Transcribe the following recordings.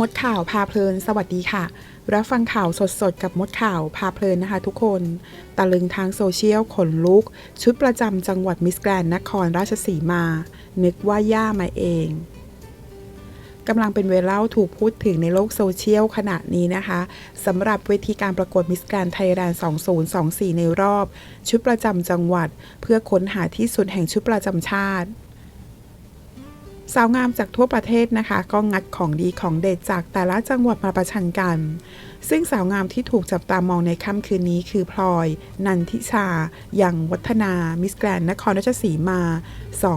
มดข่าวพาเพลิน สวัสดีค่ะ รับฟังข่าวสดๆ กับมดข่าวพาเพลินนะคะทุกคน ตะลึงทางโซเชียลขนลุก ชุดประจำจังหวัดมิสแกรนนครราชสีมา นึกว่าย่ามาเองกำลังเป็นเวลาถูกพูดถึงในโลกโซเชียลขณะนี้นะคะสำหรับเวทีการประกวดมิสแกรนไทยแลนด์ 2024 ในรอบ ชุดประจำจังหวัด เพื่อค้นหาที่สุดแห่งชุดประจำชาติ สาวงามจากทั่วประเทศนะคะ ก็งัดของดีของเด็ดจากแต่ละจังหวัดมาประชันกัน ซึ่งสาวงามที่ถูกจับตามองในค่ำคืนนี้คือพลอย นันทิชาอย่างวัฒนา มิสแกรนนครราชสีมา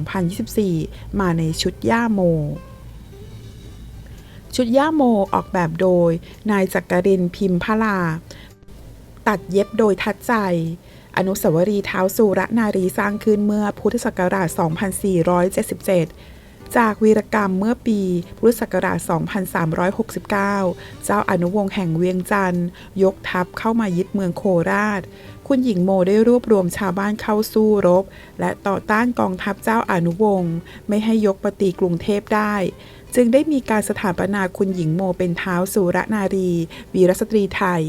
2024 มาในชุดย่าโม ชุดย่าโมออกแบบโดย นายจักรินพิมพลา ตัดเย็บโดยทัดใจอนุสาวรีย์เท้าสุรนารีสร้างขึ้นเมื่อพุทธศักราช 2477 จากวีรกรรมเมื่อปีพุทธศักราช 2369 เจ้าอนุวงศ์แห่งเวียงจันทร์ยกทัพเข้ามายึดเมืองโคราช คุณหญิงโมได้รวบรวมชาวบ้านเข้าสู้รบ และต่อต้านกองทัพเจ้าอนุวงศ์ไม่ให้ยกปฏิกรุงเทพได้ จึงได้มีการสถาปนาคุณหญิงโมเป็นเท้าสุรนารี วีรสตรีไทย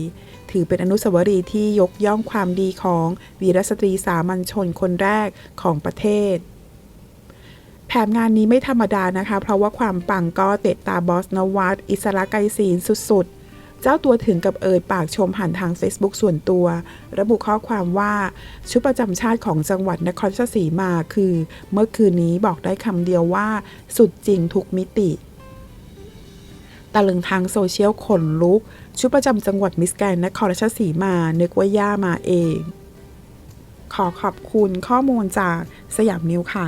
ถือเป็นอนุสาวรีย์ที่ยกย่องความดีของวีรสตรีสามัญชนคนแรกของประเทศ แถมงานนี้ไม่ธรรมดานะคะ เพราะว่าความปังก็เตะตาบอสนวัตอิสระไกรศีลสุดๆ เจ้าตัวถึงกับเอ่ยปากชมผ่านทาง Facebook ส่วนตัว ระบุข้อความว่าชุดประจำชาติของจังหวัดนครราชสีมาคือ เมื่อคืนนี้บอกได้คำเดียวว่า สุดจริงทุกมิติตะลึงทางโซเชียลขนลุก ชุดประจำจังหวัดมิสแกรนนครราชสีมา นึกว่าย่ามาเอง ขอขอบคุณข้อมูลจากสยามนิวค่ะ